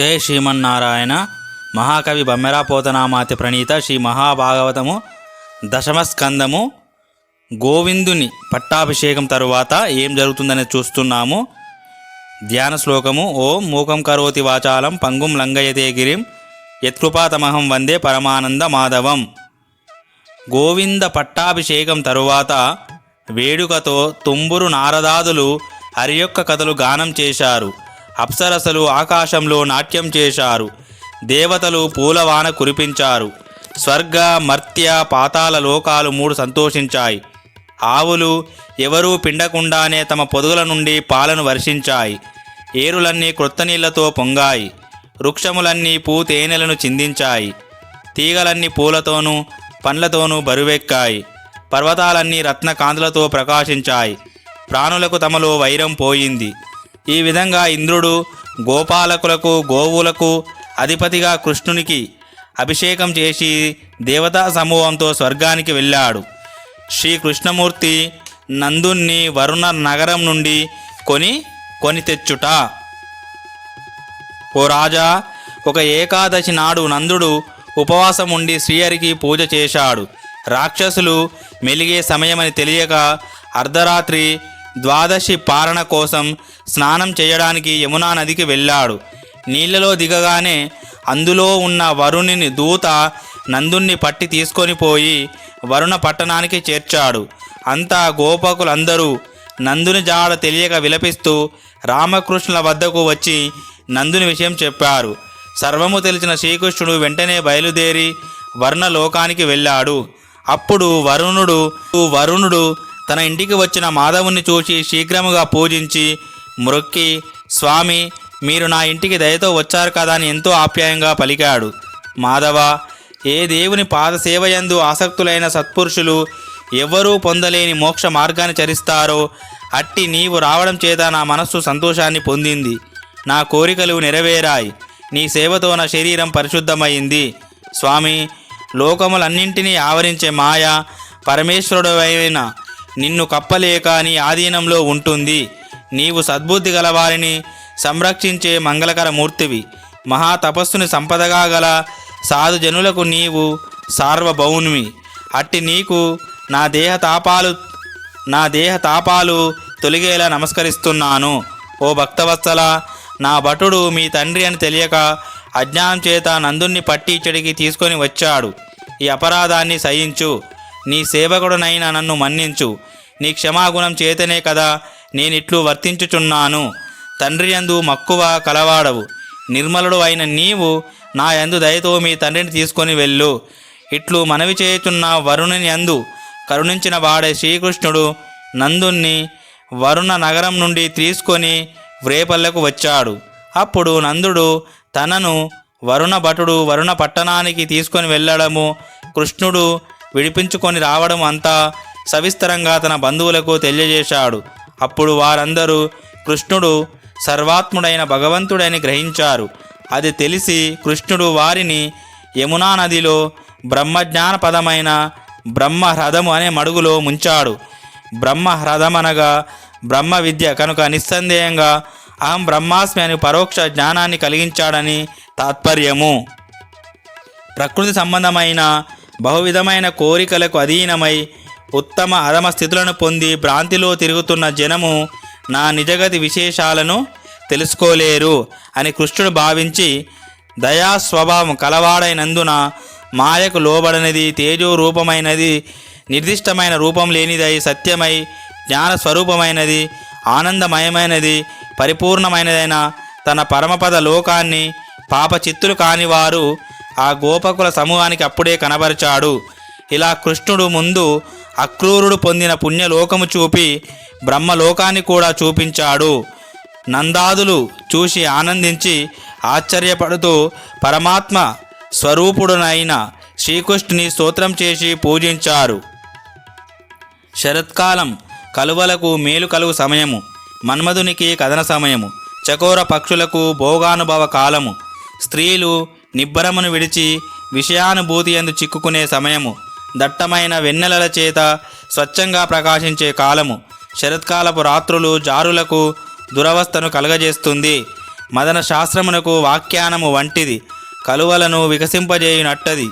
జయ శ్రీమన్నారాయణ మహాకవి బమ్మెరాపోతనామాతి ప్రణీత శ్రీ మహాభాగవతము దశమస్కందము గోవిందుని పట్టాభిషేకం తరువాత ఏం జరుగుతుందని చూస్తున్నాము. ధ్యాన శ్లోకము ఓం మూకం కరోతి వాచాలం పంగుం లంగయతే గిరిం యత్కృపాతమహం వందే పరమానంద మాధవం. గోవింద పట్టాభిషేకం తరువాత వేడుకతో తుంబురు నారదాదులు హరి యొక్క కథలు గానం చేశారు. అప్సరసలు ఆకాశంలో నాట్యం చేశారు. దేవతలు పూలవాన కురిపించారు. స్వర్గ మర్త్య పాతాల లోకాలు మూడు సంతోషించాయి. ఆవులు ఎవరూ పిండకుండానే తమ పొదుగుల నుండి పాలను వర్షించాయి. ఏరులన్నీ క్రొత్త నీళ్ళతో పొంగాయి. వృక్షములన్నీ పూ తేనెలను చిందించాయి. తీగలన్నీ పూలతోనూ పండ్లతోనూ బరువెక్కాయి. పర్వతాలన్నీ రత్నకాంతులతో ప్రకాశించాయి. ప్రాణులకు తమలో వైరం పోయింది. ఈ విధంగా ఇంద్రుడు గోపాలకులకు గోవులకు అధిపతిగా కృష్ణునికి అభిషేకం చేసి దేవతా సమూహంతో స్వర్గానికి వెళ్ళాడు. శ్రీ కృష్ణమూర్తి నందుణ్ణి వరుణ నగరం నుండి కొని కొని తెచ్చుట. ఓ రాజా ఒక ఏకాదశి నాడు నందుడు ఉపవాసం ఉండి శ్రీహరికి పూజ చేశాడు. రాక్షసులు మెలిగే సమయమని తెలియక అర్ధరాత్రి ద్వాదశి పారణ కోసం స్నానం చేయడానికి యమునా నదికి వెళ్ళాడు. నీళ్ళలో దిగగానే అందులో ఉన్న వరుణుని దూత నందుణ్ణి పట్టి తీసుకొని పోయి వరుణ పట్టణానికి చేర్చాడు. అంతా గోపకులందరూ నందుని జాడ తెలియక విలపిస్తూ రామకృష్ణుల వద్దకు వచ్చి నందుని విషయం చెప్పారు. సర్వము తెలిసిన శ్రీకృష్ణుడు వెంటనే బయలుదేరి వర్ణలోకానికి వెళ్ళాడు. అప్పుడు వరుణుడు వరుణుడు తన ఇంటికి వచ్చిన మాధవుని చూసి శీఘ్రముగా పూజించి మ్రొక్కి స్వామి మీరు నా ఇంటికి దయతో వచ్చారు కదా అని ఎంతో ఆప్యాయంగా పలికాడు. మాధవ ఏ దేవుని పాదసేవయందు ఆసక్తులైన సత్పురుషులు ఎవ్వరూ పొందలేని మోక్ష మార్గాన్ని చరిస్తారో అట్టి నీవు రావడం చేత నా మనస్సు సంతోషాన్ని పొందింది. నా కోరికలు నెరవేరాయి. నీ సేవతో నా శరీరం పరిశుద్ధమైంది. స్వామి లోకములన్నింటినీ ఆవరించే మాయ పరమేశ్వరుడు అయిన నిన్ను కప్పలేక నీ ఆధీనంలో ఉంటుంది. నీవు సద్బుద్ధి గలవారిని సంరక్షించే మంగళకర మూర్తివి. మహా తపస్సుని సంపదగా గల సాధుజనులకు నీవు సార్వభౌమి అట్టి నీకు నా దేహ తాపాలు నా దేహ తాపాలు తొలిగేలా నమస్కరిస్తున్నాను. ఓ భక్తవత్సల నా భటుడు మీ తండ్రి అని తెలియక అజ్ఞానం చేత నందుణ్ణి పట్టి ఇచ్చడికి తీసుకొని వచ్చాడు. ఈ అపరాధాన్ని సహించు. నీ సేవకుడునైన నన్ను మన్నించు. నీ క్షమాగుణం చేతనే కదా నేనిట్లు వర్తించుచున్నాను. తండ్రి యందు మక్కువ కలవాడవు. నిర్మలుడు అయిన నీవు నా యందు దయతో మీ తండ్రిని తీసుకొని వెళ్ళు. ఇట్లు మనవి చేయుచున్న వరుణుని యందు కరుణించిన వాడే శ్రీకృష్ణుడు నందుణ్ణి వరుణ నగరం నుండి తీసుకొని వ్రేపల్లకు వచ్చాడు. అప్పుడు నందుడు తనను వరుణ భటుడు వరుణ పట్టణానికి తీసుకొని వెళ్ళడము కృష్ణుడు విడిపించుకొని రావడం అంతా సవిస్తరంగా తన బంధువులకు తెలియజేశాడు. అప్పుడు వారందరూ కృష్ణుడు సర్వాత్ముడైన భగవంతుడని గ్రహించారు. అది తెలిసి కృష్ణుడు వారిని యమునా నదిలో బ్రహ్మజ్ఞానపదమైన బ్రహ్మహ్రదము అనే మడుగులో ముంచాడు. బ్రహ్మహ్రదమనగా బ్రహ్మ విద్య కనుక నిస్సందేహంగా అహం బ్రహ్మాస్మి అని పరోక్ష జ్ఞానాన్ని కలిగించాడని తాత్పర్యము. ప్రకృతి సంబంధమైన బహువిధమైన కోరికలకు అధీనమై ఉత్తమ అధమ స్థితులను పొంది భ్రాంతిలో తిరుగుతున్న జనము నా నిజగతి విశేషాలను తెలుసుకోలేరు అని కృష్ణుడు భావించి దయా స్వభావం కలవాడైనందున మాయకు లోబడనిది తేజో రూపమైనది నిర్దిష్టమైన రూపం లేనిదై సత్యమై జ్ఞాన స్వరూపమైనది ఆనందమయమైనది పరిపూర్ణమైనదైన తన పరమపద లోకాన్ని పాప చిత్తులు కాని వారు ఆ గోపకుల సమూహానికి అప్పుడే కనబరిచాడు. ఇలా కృష్ణుడు ముందు అక్రూరుడు పొందిన పుణ్యలోకము చూపి బ్రహ్మలోకాన్ని కూడా చూపించాడు. నందాదులు చూసి ఆనందించి ఆశ్చర్యపడుతూ పరమాత్మ స్వరూపుడునైన శ్రీకృష్ణుని స్తోత్రం చేసి పూజించారు. శరత్కాలం కలువలకు మేలు కలుగు సమయము. మన్మధునికి కథన సమయము. చకోర పక్షులకు భోగానుభవ కాలము. స్త్రీలు నిబ్బరమును విడిచి విషయానుభూతి ఎందు చిక్కుకునే సమయము దట్టమైన వెన్నెలల చేత స్వచ్ఛంగా ప్రకాశించే కాలము శరత్కాలపు రాత్రులు జారులకు దురవస్థను కలగజేస్తుంది. మదన శాస్త్రమునకు వాఖ్యానము వంటిది కలువలను వికసింపజేయునట్టది.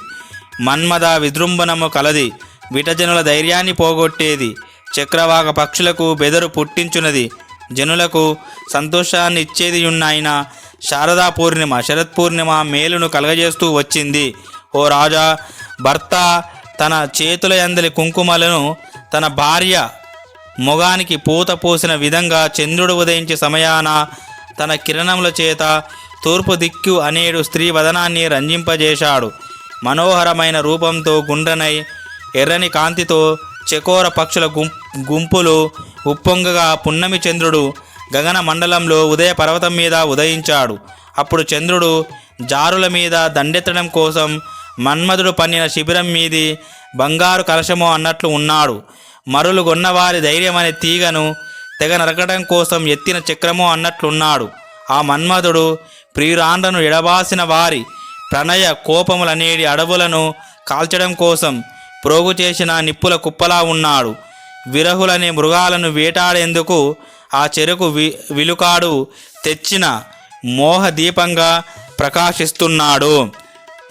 మన్మద విజృంభణము కలది విటజనుల ధైర్యాన్ని పోగొట్టేది. చక్రవాక పక్షులకు బెదరు పుట్టించున్నది జనులకు సంతోషాన్ని ఇచ్చేది ఉన్నాయినా శారదా పూర్ణిమ శరత్ పూర్ణిమ మేలును కలగజేస్తూ వచ్చింది. ఓ రాజా భర్త తన చేతుల ఎందలి కుంకుమలను తన భార్య మొగానికి పూత పోసిన విధంగా చంద్రుడు ఉదయించే సమయాన తన కిరణముల చేత తూర్పు దిక్కు అనేడు స్త్రీ వదనాన్ని రంజింపజేశాడు. మనోహరమైన రూపంతో గుండ్రనై ఎర్రని కాంతితో చకోర పక్షుల గుం గుంపులు ఉప్పొంగగా పున్నమి చంద్రుడు గగన మండలంలో ఉదయ పర్వతం మీద ఉదయించాడు. అప్పుడు చంద్రుడు జారుల మీద దండెత్తడం కోసం మన్మధుడు పన్నిన శిబిరం మీది బంగారు కలశము అన్నట్లు ఉన్నాడు. మరులు గొన్నవారి ధైర్యం అనే తీగను తెగ నరకడం కోసం ఎత్తిన చక్రము అన్నట్లున్నాడు. ఆ మన్మధుడు ప్రియురాండ్రను ఎడబాసిన వారి ప్రణయ కోపములనేడి అడవులను కాల్చడం కోసం ప్రోగు చేసిన నిప్పుల కుప్పలా ఉన్నాడు. విరహులనే మృగాలను వేటాడేందుకు ఆ చెరుకు వి విలుకాడు తెచ్చిన మోహదీపంగా ప్రకాశిస్తున్నాడు.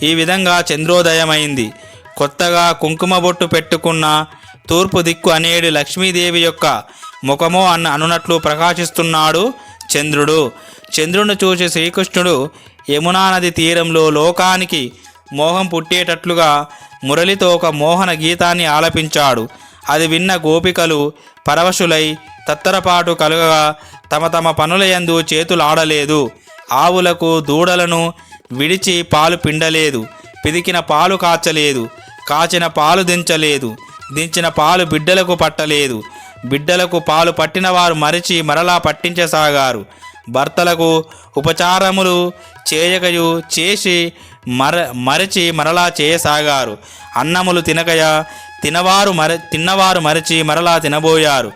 ఈ విధంగా చంద్రోదయమైంది. కొత్తగా కుంకుమ బొట్టు పెట్టుకున్న తూర్పు దిక్కు అనేడు లక్ష్మీదేవి యొక్క ముఖమో అన్న అనునట్లు ప్రకాశిస్తున్నాడు చంద్రుడు. చంద్రుని చూసి శ్రీకృష్ణుడు యమునా నది తీరంలో లోకానికి మోహం పుట్టేటట్లుగా మురళితో ఒక మోహన గీతాన్ని ఆలపించాడు. అది విన్న గోపికలు పరవశులై తత్తరపాటు కలుగగా తమ తమ పనులయందు చేతులాడలేదు. ఆవులకు దూడలను విడిచి పాలు పిండలేదు. పిదికిన పాలు కాచలేదు. కాచిన పాలు దించలేదు. దించిన పాలు బిడ్డలకు పట్టలేదు. బిడ్డలకు పాలు పట్టిన వారు మరిచి మరలా పట్టించసాగారు. భర్తలకు ఉపచారములు చేయకయు చేసి మర మరిచి మరలా చేయసాగారు. అన్నములు తినకయ తినవారు మర తిన్నవారు మరిచి మరలా తినబోయారు.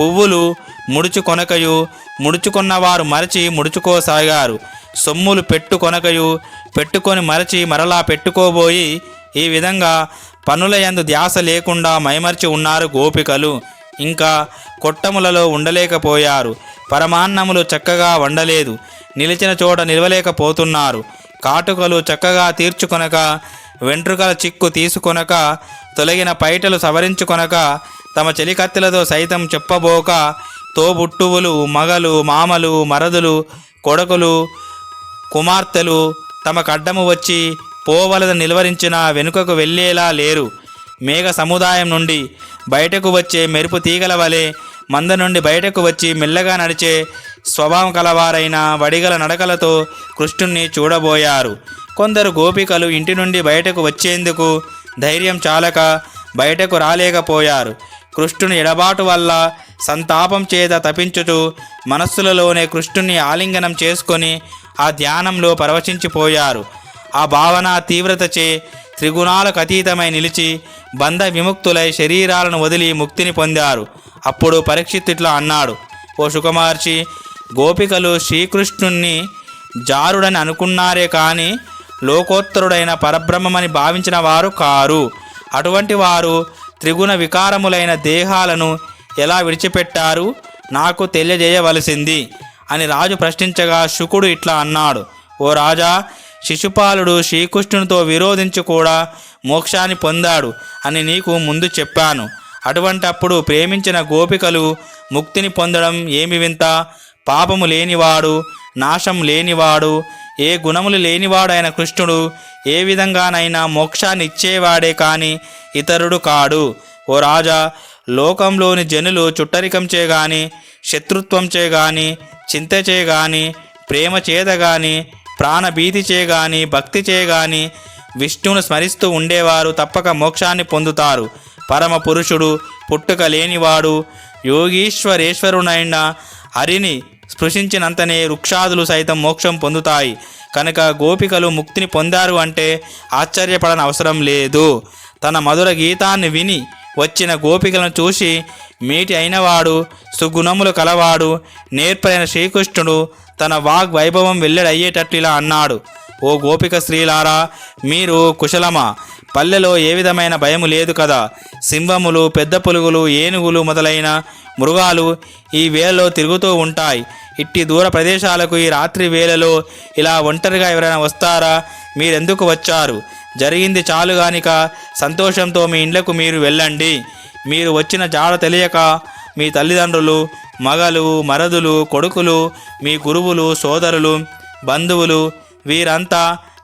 పువ్వులు ముడుచుకొనకయు ముడుచుకున్నవారు మరచి ముడుచుకోసాగారు. సొమ్ములు పెట్టుకొనకయు పెట్టుకొని మరచి మరలా పెట్టుకోబోయి ఈ విధంగా పనులయందు ధ్యాస లేకుండా మైమర్చి ఉన్నారు గోపికలు. ఇంకా కొట్టములలో ఉండలేకపోయారు. పరమాన్నములు చక్కగా వండలేదు. నిలిచిన చోట నిలవలేకపోతున్నారు. కాటుకలు చక్కగా తీర్చుకొనక వెంట్రుకల చిక్కు తీసుకొనక తొలగిన పైటలు సవరించుకొనక తమ చెలికత్తెలతో సైతం చెప్పబోక తోబుట్టువులు మగలు మామలు మరదులు కొడుకులు కుమార్తెలు తమ కడ్డము వచ్చి పోవలద నిలువరించిన వెనుకకు వెళ్ళేలా లేరు. మేఘ సముదాయం నుండి బయటకు వచ్చే మెరుపు తీగల వలె మంద నుండి బయటకు వచ్చి మెల్లగా నడిచే స్వభావం కలవారైన వడిగల నడకలతో కృష్ణుణ్ణి చూడబోయారు. కొందరు గోపికలు ఇంటి నుండి బయటకు వచ్చేందుకు ధైర్యం చాలక బయటకు రాలేకపోయారు. కృష్ణుని ఎడబాటు వల్ల సంతాపం చేత తపించుచు మనస్సులలోనే కృష్ణుని ఆలింగనం చేసుకొని ఆ ధ్యానంలో పరవశించిపోయారు ఆ భావన తీవ్రతచే త్రిగుణాలకు అతీతమై నిలిచి బంధ విముక్తులై శరీరాలను వదిలి ముక్తిని పొందారు. అప్పుడు పరీక్షిత్ ఇట్లా అన్నాడు ఓ సుకుమార్చి గోపికలు శ్రీకృష్ణుణ్ణి జారుడని అనుకున్నారే కానీ లోకోత్తరుడైన పరబ్రహ్మమని భావించిన వారు కారు. అటువంటి వారు త్రిగుణ వికారములైన దేహాలను ఎలా విడిచిపెట్టారు? నాకు తెలియజేయవలసింది అని రాజు ప్రశ్నించగా శుకుడు ఇట్లా అన్నాడు. ఓ రాజా శిశుపాలుడు శ్రీకృష్ణునితో విరోధించి కూడా మోక్షాన్ని పొందాడు అని నీకు ముందు చెప్పాను. అటువంటప్పుడు ప్రేమించిన గోపికలు ముక్తిని పొందడం ఏమి వింత? పాపము లేనివాడు నాశం లేనివాడు ఏ గుణములు లేనివాడైన కృష్ణుడు ఏ విధంగానైనా మోక్షాన్ని ఇచ్చేవాడే కాని ఇతరుడు కాడు. ఓ రాజా లోకంలోని జనులు చుట్టరికంచే గాని శత్రుత్వంచే గాని చింతచే గాని ప్రేమ చేత గాని ప్రాణభీతిచే గాని భక్తిచే గాని విష్ణువును స్మరిస్తూ ఉండేవారు తప్పక మోక్షాన్ని పొందుతారు. పరమ పురుషుడు పుట్టుక లేనివాడు యోగీశ్వరేశ్వరునైన హరిని స్పృశించినంతనే వృక్షాదులు సైతం మోక్షం పొందుతాయి. కనుక గోపికలు ముక్తిని పొందారు అంటే ఆశ్చర్యపడని అవసరం లేదు. తన మధుర గీతాన్ని విని వచ్చిన గోపికలను చూసి మీటి అయినవాడు సుగుణములు కలవాడు నేర్పైన శ్రీకృష్ణుడు తన వాగ్ వైభవం వెల్లడయ్యేటట్లు ఇలా అన్నాడు. ఓ గోపిక స్త్రీలారా మీరు కుశలమా? పల్లెలో ఏ విధమైన భయము లేదు కదా? సింహములు పెద్ద పులుగులు ఏనుగులు మొదలైన మృగాలు ఈ వేళలో తిరుగుతూ ఉంటాయి. ఇట్టి దూర ప్రదేశాలకు ఈ రాత్రి వేళలో ఇలా ఒంటరిగా ఎవరైనా వస్తారా? మీరెందుకు వచ్చారు? జరిగింది చాలు గానిక సంతోషంతో మీ ఇండ్లకు మీరు వెళ్ళండి. మీరు వచ్చిన జాడ తెలియక మీ తల్లిదండ్రులు మగలు మరదులు కొడుకులు మీ గురువులు సోదరులు బంధువులు వీరంతా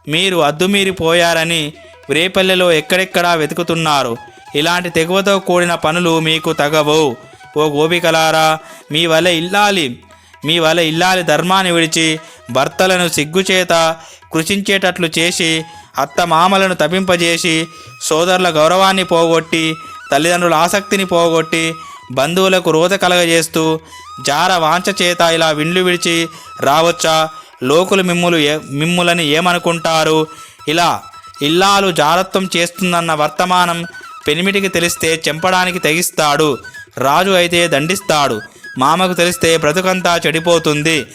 మీరు అద్దుమీరిపోయారని రేపల్లెలో ఎక్కడెక్కడా వెతుకుతున్నారు. ఇలాంటి తెగువతో కూడిన పనులు మీకు తగవు. ఓ గోపికలారా మీ వలె ఇల్లాలి. మీ వలె ఇల్లాలి ధర్మాన్ని విడిచి భర్తలను సిగ్గుచేత కృషించేటట్లు చేసి అత్త మామలను తపింపజేసి సోదరుల గౌరవాన్ని పోగొట్టి తల్లిదండ్రుల ఆసక్తిని పోగొట్టి బంధువులకు రోత కలగజేస్తూ జార వాంఛ చేత ఇలా విండ్లు విడిచి రావచ్చా? లోకులు మిమ్ములు ఏ మిమ్ములని ఏమనుకుంటారు? ఇలా ఇల్లాలు జారత్వం చేస్తుందన్న వర్తమానం పెనిమిటికి తెలిస్తే చెంపడానికి తెగిస్తాడు. రాజు అయితే దండిస్తాడు. మామకు తెలిస్తే బ్రతుకంతా చెడిపోతుంది.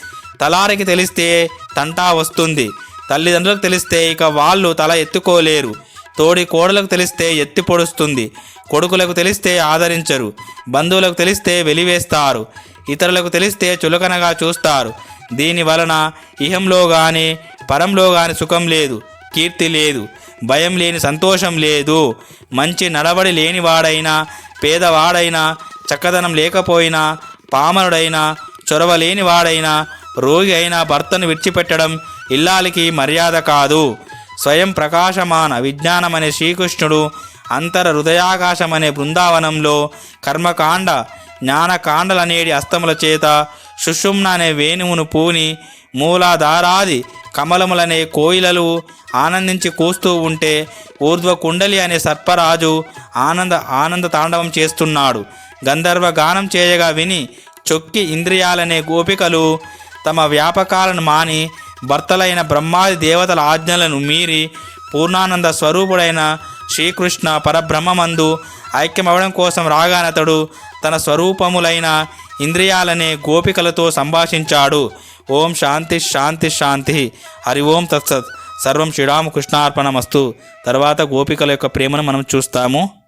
తలారికి తెలిస్తే తంటా వస్తుంది. తల్లిదండ్రులకు తెలిస్తే ఇక వాళ్ళు తల ఎత్తుకోలేరు. తోడి కోడలకు తెలిస్తే ఎత్తి పొడుస్తుంది. కొడుకులకు తెలిస్తే ఆదరించరు. బంధువులకు తెలిస్తే వెలివేస్తారు. ఇతరులకు తెలిస్తే చులకనగా చూస్తారు. దీని వలన ఇహంలో కానీ పరంలో కానీ సుఖం లేదు కీర్తి లేదు భయం లేని సంతోషం లేదు. మంచి నడవడి లేనివాడైనా పేదవాడైనా చక్కదనం లేకపోయినా పామరుడైనా చొరవ లేనివాడైనా రోగి అయినా భర్తను విడిచిపెట్టడం ఇల్లాలికి మర్యాద కాదు. స్వయం ప్రకాశమాన విజ్ఞానమనే శ్రీకృష్ణుడు అంతర హృదయాకాశమనే బృందావనంలో కర్మకాండ జ్ఞానకాండలనేటి అస్తముల చేత సుషుమ్న అనే వేణువును పూని మూలాధారాది కమలములనే కోయిలలు ఆనందించి కూస్తూ ఉంటే ఊర్ధ్వ కుండలి అనే సర్పరాజు ఆనంద ఆనంద తాండవం చేస్తున్నాడు. గంధర్వ గానం చేయగా విని చొక్కి ఇంద్రియాలనే గోపికలు తమ వ్యాపకాలను మాని భర్తలైన బ్రహ్మాది దేవతల ఆజ్ఞలను మీరి పూర్ణానంద స్వరూపుడైన శ్రీకృష్ణ పరబ్రహ్మమందు ఐక్యమవడం కోసం రాగానతడు తన స్వరూపములైన ఇంద్రియాలనే గోపికలతో సంభాషించాడు. ఓం శాంతి శాంతి శాంతి. హరి ఓం తత్సత్. సర్వం శ్రీరామకృష్ణార్పణమస్తు. తర్వాత గోపికల యొక్క ప్రేమను మనం చూస్తాము.